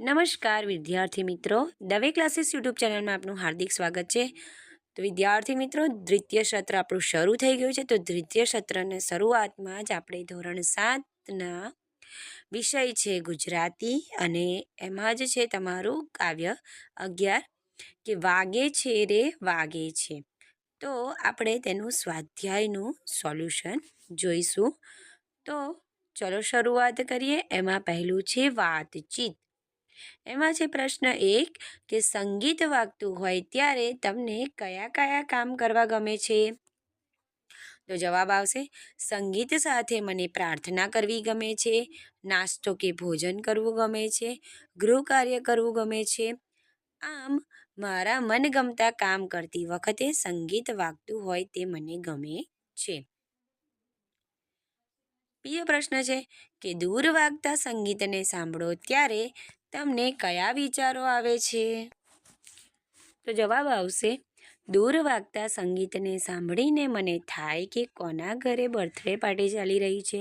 નમસ્કાર વિદ્યાર્થી મિત્રો. દવે ક્લાસીસ યુટ્યુબ ચેનલમાં આપનું હાર્દિક સ્વાગત છે. તો વિદ્યાર્થી મિત્રો, દ્વિતીય સત્ર આપણું શરૂ થઈ ગયું છે. તો દ્વિતીય સત્રની શરૂઆતમાં જ આપણે ધોરણ સાતના વિષય છે ગુજરાતી અને એમાં જ છે તમારું કાવ્ય અગિયાર કે વાગે છે રે વાગે છે. તો આપણે તેનું સ્વાધ્યાયનું સોલ્યુશન જોઈશું. તો ચલો શરૂઆત કરીએ. એમાં પહેલું છે વાતચીત. એમાં છે પ્રશ્ન એક કે સંગીત વાગતું હોય ત્યારે તમને કયા કયા કામ કરવા ગમે છે? તો જવાબ આવશે, સંગીત સાથે મને પ્રાર્થના કરવી ગમે છે, નાસ્તો કે ભોજન કરવું ગમે છે, ગૃહ કાર્ય કરવું ગમે છે. આમ, મારા મનગમતા કામ કરતી વખતે સંગીત વાગતું હોય તે મને ગમે છે. બીજો પ્રશ્ન છે કે દૂર વાગતા સંગીતને સાંભળો ત્યારે તમને કયા વિચારો આવે છે? તો જવાબ આવશે, દૂર વાગતા સંગીતને સાંભળીને મને થાય કે કોના ઘરે બર્થડે પાર્ટી ચાલી રહી છે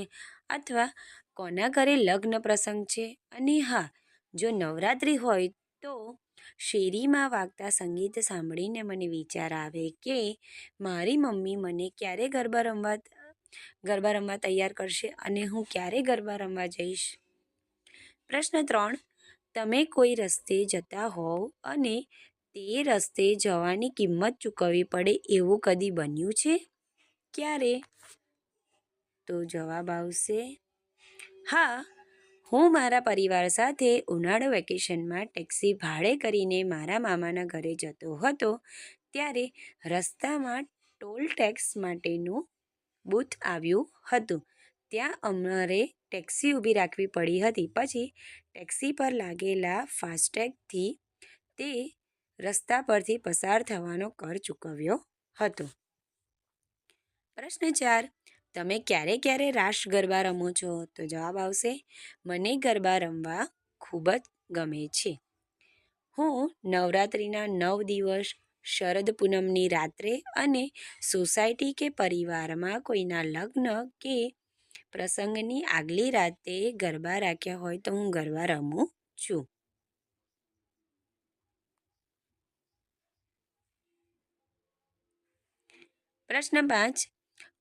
અથવા કોના ઘરે લગ્ન પ્રસંગ છે? અને હા, જો નવરાત્રિ હોય તો શેરીમાં વાગતા સંગીત સાંભળીને મને વિચાર આવે કે મારી મમ્મી મને ક્યારે ગરબા રમવા ગરબા રમવા તૈયાર કરશે અને હું ક્યારે ગરબા રમવા જઈશ? પ્રશ્ન ત્રણ તમે કોઈ રસ્તે જતા હોવ અને તે રસ્તે જવાની કિંમત ચૂકવવી પડે એવું કદી બન્યું છે? ક્યારે? તો જવાબ આવશે, હા, હું મારા પરિવાર સાથે ઉનાળો વેકેશનમાં ટેક્સી ભાડે કરીને મારા મામાના ઘરે જતો હતો ત્યારે રસ્તામાં ટોલ ટેક્સ માટેનું બૂથ આવ્યું હતું. ત્યાં અમારે ટેક્સી ઊભી રાખવી પડી હતી. પછી ટેક્સી પર લાગેલા ફાસ્ટેગથી તે રસ્તા પરથી પસાર થવાનો કર ચૂકવ્યો હતો. પ્રશ્ન ચાર, તમે ક્યારે ક્યારે રાસ ગરબા રમો છો? તો જવાબ આવશે, મને ગરબા રમવા ખૂબ જ ગમે છે. હું નવરાત્રિના નવ દિવસ, શરદ પૂનમની રાત્રે અને સોસાયટી કે પરિવારમાં કોઈના લગ્ન કે પ્રસંગની આગલી રાતે ગરબા રાખ્યા હોય તો હું ગરબા રમું છું. પ્રશ્ન પાંચ.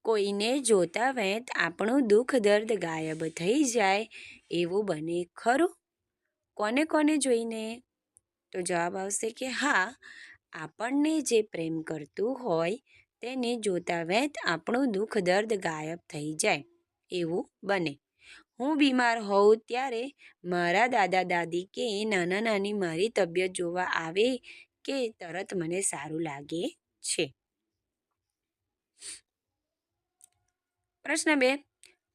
કોઈને જોતા વેંત આપણું દુઃખ દર્દ ગાયબ થઈ જાય એવું બને ખરું? કોને કોને જોઈને? તો જવાબ આવશે કે હા, આપણને જે પ્રેમ કરતું હોય તેને જોતા વેંત આપણું દુઃખ દર્દ ગાયબ થઈ જાય. એવું બને. હું બીમાર હોઉં ત્યારે મારા દાદા દાદી કે નાના નાની મારી તબિયત જોવા આવે કે તરત મને સારું લાગે છે? પ્રશ્ન બે.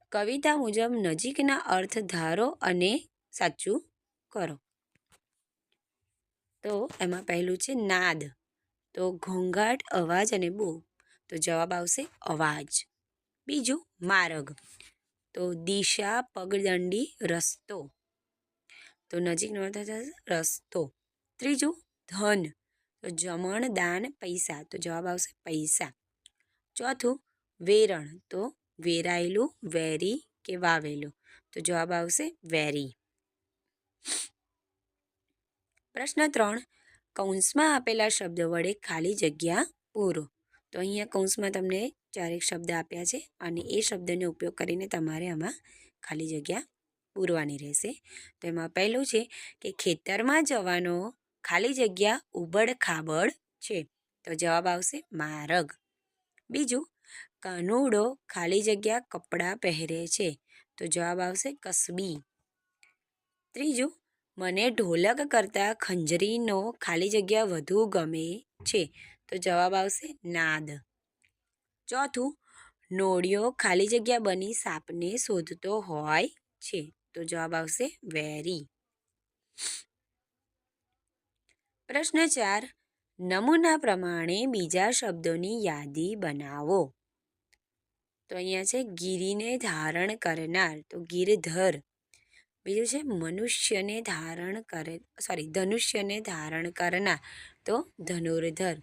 કવિતા મુજબ નજીકના અર્થ ધારો અને સાચું કરો. તો એમાં પહેલું છે નાદ. તો ઘોંઘાટ, અવાજ અને બો તો જવાબ આવશે અવાજ. બીજું માર્ગ. તો દિશા પગદંડી રસ્તો. તો નજીકનો અર્થ થશે રસ્તો. ત્રીજું ધન. તો જમણ દાન પૈસા. તો જવાબ આવશે પૈસા. ચોથું વેરણ. તો વેરાયેલું, વેરી કે વાવેલું. તો જવાબ આવશે વેરી. પ્રશ્ન ત્રણ. કૌંસમાં આપેલા શબ્દ વડે ખાલી જગ્યા પૂરો. તો અહીંયા કૌંસમાં તમને ચારેક શબ્દ આપ્યા છે અને એ શબ્દનો ઉપયોગ કરીને તમારે આમાં ખાલી જગ્યા પૂરવાની રહેશે. તો એમાં પહેલું છે કે ખેતરમાં જવાનો ખાલી જગ્યા ઉબડ ખાબડ છે. તો જવાબ આવશે મારગ. બીજું, કાનુડો ખાલી જગ્યા કપડાં પહેરે છે. તો જવાબ આવશે કસબી. ત્રીજું, મને ઢોલક કરતાં ખંજરીનો ખાલી જગ્યા વધુ ગમે છે. તો જવાબ આવશે નાદ. ચોથું, નોળિયો ખાલી જગ્યા બની સાપને શોધતો હોય છે. તો જવાબ આવશે વેરી. પ્રશ્ન ચાર, નમૂના પ્રમાણે બીજા શબ્દોની યાદી બનાવો. તો અહીંયા છે ગીરીને ધારણ કરનાર, તો ગીરધર. બીજું છે મનુષ્યને ધારણ કરે સોરી ધનુષ્યને ધારણ કરનાર, તો ધનુર્ધર.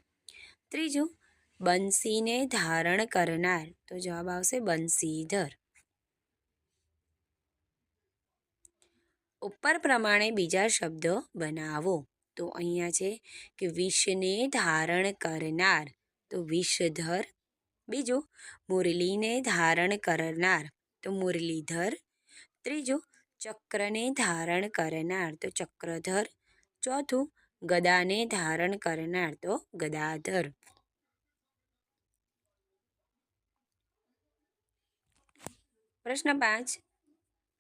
ત્રીજું બંસીને ધારણ કરનાર. તો જવાબ આવશે બંસીધર. ઉપર પ્રમાણે બીજા શબ્દો બનાવો. તો અહીંયા છે કે વિષને ધારણ કરનાર. તો વિષધર. બીજું, મુરલીને ધારણ કરનાર. તો મુરલીધર. ત્રીજું, ચક્રને ધારણ કરનાર. તો ચક્રધર. ચોથું, ગદાને ધારણ કરનાર. તો ગદાધર. પ્રશ્ન પાંચ.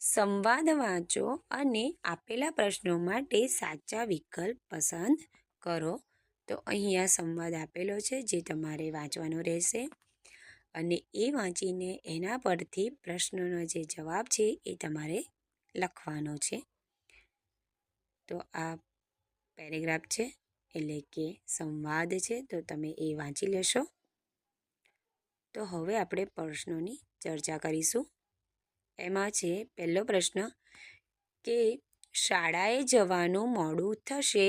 સંવાદ વાંચો અને આપેલા પ્રશ્નો માટે સાચા વિકલ્પ પસંદ કરો. તો અહીંયા સંવાદ આપેલો છે જે તમારે વાંચવાનો રહેશે. અને એ વાંચીને એના પરથી પ્રશ્નોનો જે જવાબ છે એ તમારે લખવાનો છે. તો આ પેરેગ્રાફ છે એટલે કે સંવાદ છે તો તમે એ વાંચી લેશો. તો હવે આપણે પ્રશ્નોની ચર્ચા કરીશું. એમાં છે, પહેલો પ્રશ્ન, કે શાળાએ જવાનું મોડું થશે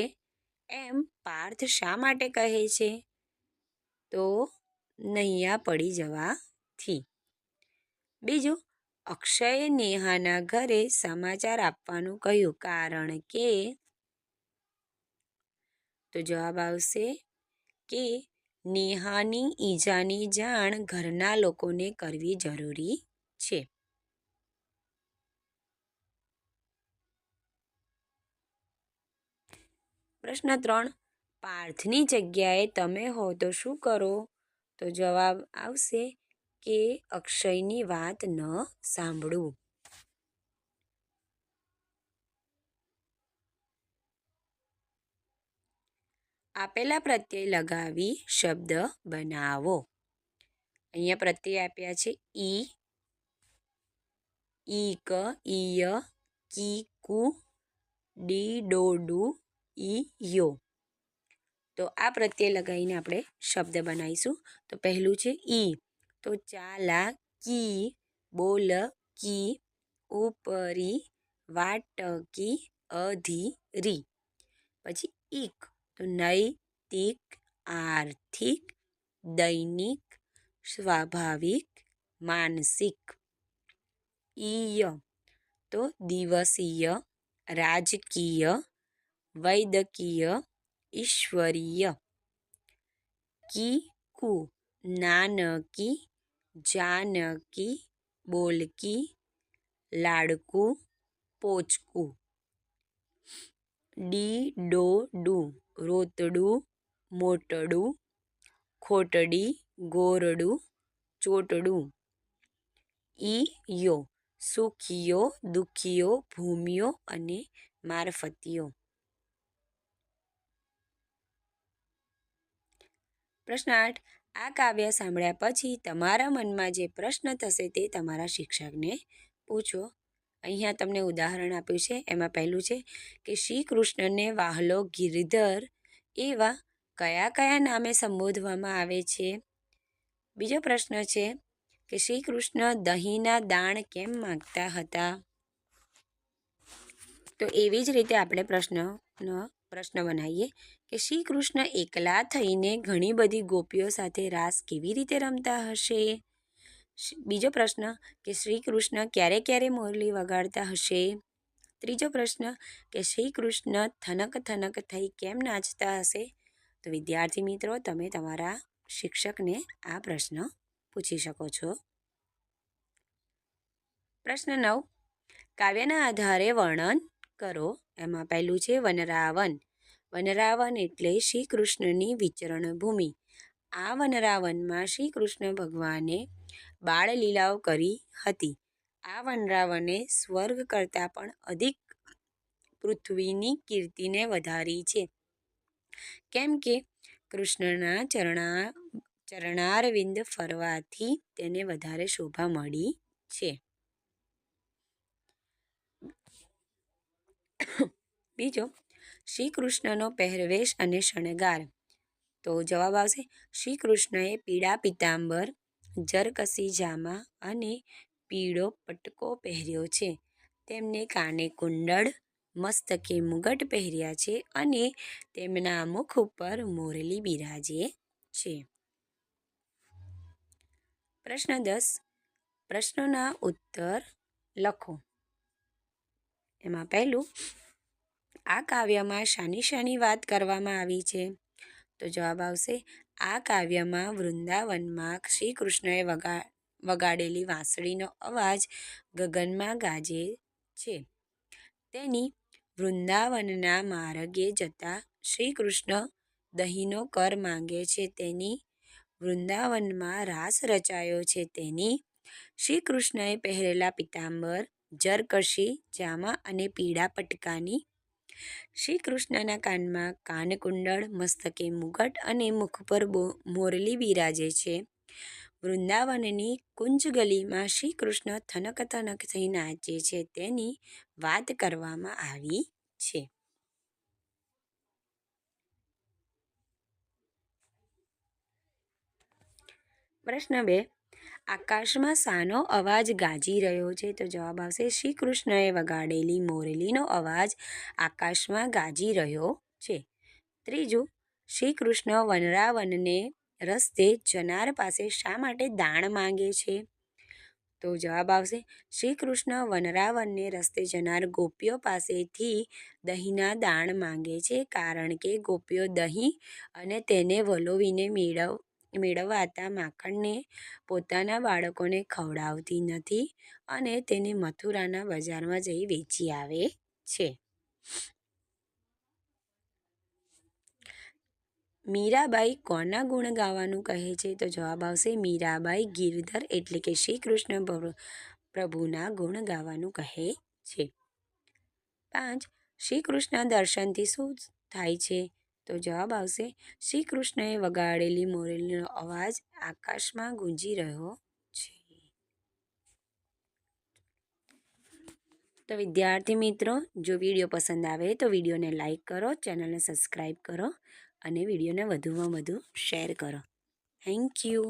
એમ પાર્થ શા માટે કહે છે? તો નૈયા પડી જવાથી. બીજું, અક્ષયે નેહાના ઘરે સમાચાર આપવાનું કહ્યું કારણ કે તો જવાબ આવશે કે નેહાની ઈજાની જાણ ઘરના લોકોને કરવી જરૂરી છે. પ્રશ્ન ત્રણ, પાર્થની જગ્યાએ તમે હો તો શું કરો? તો જવાબ આવશે કે અક્ષયની વાત ન સાંભળવું. આપેલા પ્રત્યય લગાવી શબ્દ બનાવો. અહીંયા પ્રત્યય આપ્યા છે, ઈ, ઈક, ઈય કી કુ ડી, ડોડુ ઈ યો તો આ પ્રત્યય લગાવીને આપણે શબ્દ બનાવીશું. તો પહેલું છે ઈ. તો ચાલા કી બોલ કી ઉપરી, વાટકી, અધીરી. પછી ઈક. તો નૈતિક, આર્થિક, દૈનિક, સ્વાભાવિક, માનસિક. ઈય. તો દિવસીય, રાજકીય વૈદકીય ઈશ્વરીય. કી કુ નાનકી જાનકી બોલકી લાડકું પોચકું. ડી ડો ડુ રોતડું મોટડું ખોટડી ગોરડું ચોટડું. ઈ યો સુખીઓ દુખિયો ભૂમિયો અને મારફતીઓ પ્રશ્ન આઠ. આ કાવ્ય સાંભળ્યા પછી તમારા મનમાં જે પ્રશ્ન થશે તે તમારા શિક્ષકને પૂછો. અહીંયા તમને ઉદાહરણ આપ્યું છે. એમાં પહેલું છે કે શ્રી કૃષ્ણને વાહલો ગિરધર એવા કયા કયા નામે સંબોધવામાં આવે છે? બીજો પ્રશ્ન છે કે શ્રી કૃષ્ણ દહીંના દાણ કેમ માગતા હતા? તો એવી જ રીતે આપણે પ્રશ્નનો પ્રશ્ન બનાવીએ કે શ્રી કૃષ્ણ એકલા થઈને ઘણી બધી ગોપીઓ સાથે રાસ કેવી રીતે રમતા હશે? બીજો પ્રશ્ન, કે શ્રી કૃષ્ણ ક્યારે ક્યારે મોરલી વગાડતા હશે? ત્રીજો પ્રશ્ન, કે શ્રી કૃષ્ણ થનક થનક થઈ કેમ નાચતા હશે? તો વિદ્યાર્થી મિત્રો, તમે તમારા શિક્ષકને આ પ્રશ્ન પૂછી શકો છો. પ્રશ્ન નવ, કાવ્યના આધારે વર્ણન કરો. એમાં પહેલું છે વનરાવન. વનરાવન એટલે શ્રી કૃષ્ણની વિચરણ ભૂમિ આ વનરાવનમાં શ્રી કૃષ્ણ ભગવાને બાળલીલાઓ કરી હતી. આ વનરાવને સ્વર્ગ કરતાં પણ અધિક પૃથ્વીની કીર્તિને વધારી છે. કેમ કે કૃષ્ણના ચરણા ચરણારવિંદ ફરવાથી તેને વધારે શોભા મળી છે. બીજો શ્રી કૃષ્ણનો પહેરવેશ અને શણગાર. તો જવાબ આવશે શ્રી કૃષ્ણએ પીળા પિતાંબર જરકસી જામા અને પીળો પટકો પહેર્યો છે. તેમને કાને કુંડળ, મસ્તકે મુગટ પહેર્યા છે અને તેમના મુખ ઉપર મોરલી બિરાજે છે. પ્રશ્ન દસ, પ્રશ્નોના ઉત્તર લખો. એમાં પહેલું આ કાવ્યમાં શાની શાની વાત કરવામાં આવી છે. તો જવાબ આવશે, આ કાવ્યમાં વૃંદાવનમાં શ્રી કૃષ્ણએ વગા, વગાડેલી વાંસળીનો અવાજ ગગનમાં ગાજે છે. તેની વૃંદાવનના માર્ગે જતા શ્રી કૃષ્ણ દહીંનો કર માંગે છે. તેની વૃંદાવનમાં રાસ રચાયો છે. તેની શ્રી કૃષ્ણએ પહેરેલા પિતાંબર, જરકશી, જામા અને પીળા પટકાની શ્રી કૃષ્ણના કાનમાં કાનકુંડળ, મસ્તકે મુગટ અને મુખ પર મોરલી બિરાજે છે. વૃંદાવનની કુંજ ગલીમાં શ્રી કૃષ્ણ થનક થનક થઈ નાચે છે. તેની વાત કરવામાં આવી છે. પ્રશ્ન બે. આકાશમાં શાનો અવાજ ગાજી રહ્યો છે. તો જવાબ આવશે શ્રી કૃષ્ણએ વગાડેલી મોરલીનો અવાજ આકાશમાં ગાજી રહ્યો છે. ત્રીજું શ્રી કૃષ્ણ વનરાવનને રસ્તે જનાર પાસે શા માટે દાણ માંગે છે? તો જવાબ આવશે શ્રી કૃષ્ણ વનરાવનને રસ્તે જનાર ગોપીઓ પાસેથી દહીંના દાણ માંગે છે, કારણ કે ગોપીઓ દહીં અને તેને વલોવીને મેળવ મેળવાતા માખણને પોતાના બાળકોને ખવડાવતી નથી અને તેને મથુરાના બજારમાં જઈ વેચી આવે છે. મીરાબાઈ કોના ગુણ ગાવાનું કહે છે? તો જવાબ આવશે મીરાબાઈ ગિરધર એટલે કે શ્રી કૃષ્ણ પ્રભુના ગુણ ગાવાનું કહે છે. પાંચ, શ્રી કૃષ્ણ દર્શનથી શું થાય છે? તો જવાબ આવશે, શ્રી કૃષ્ણએ વગાડેલી મોરલીનો અવાજ આકાશમાં ગુંજી રહ્યો છે. તો વિદ્યાર્થી મિત્રો, જો વીડિયો પસંદ આવે તો વિડીયોને લાઇક કરો, ચેનલને સબસ્ક્રાઈબ કરો અને વિડીયોને વધુમાં વધુ શેર કરો. Thank you.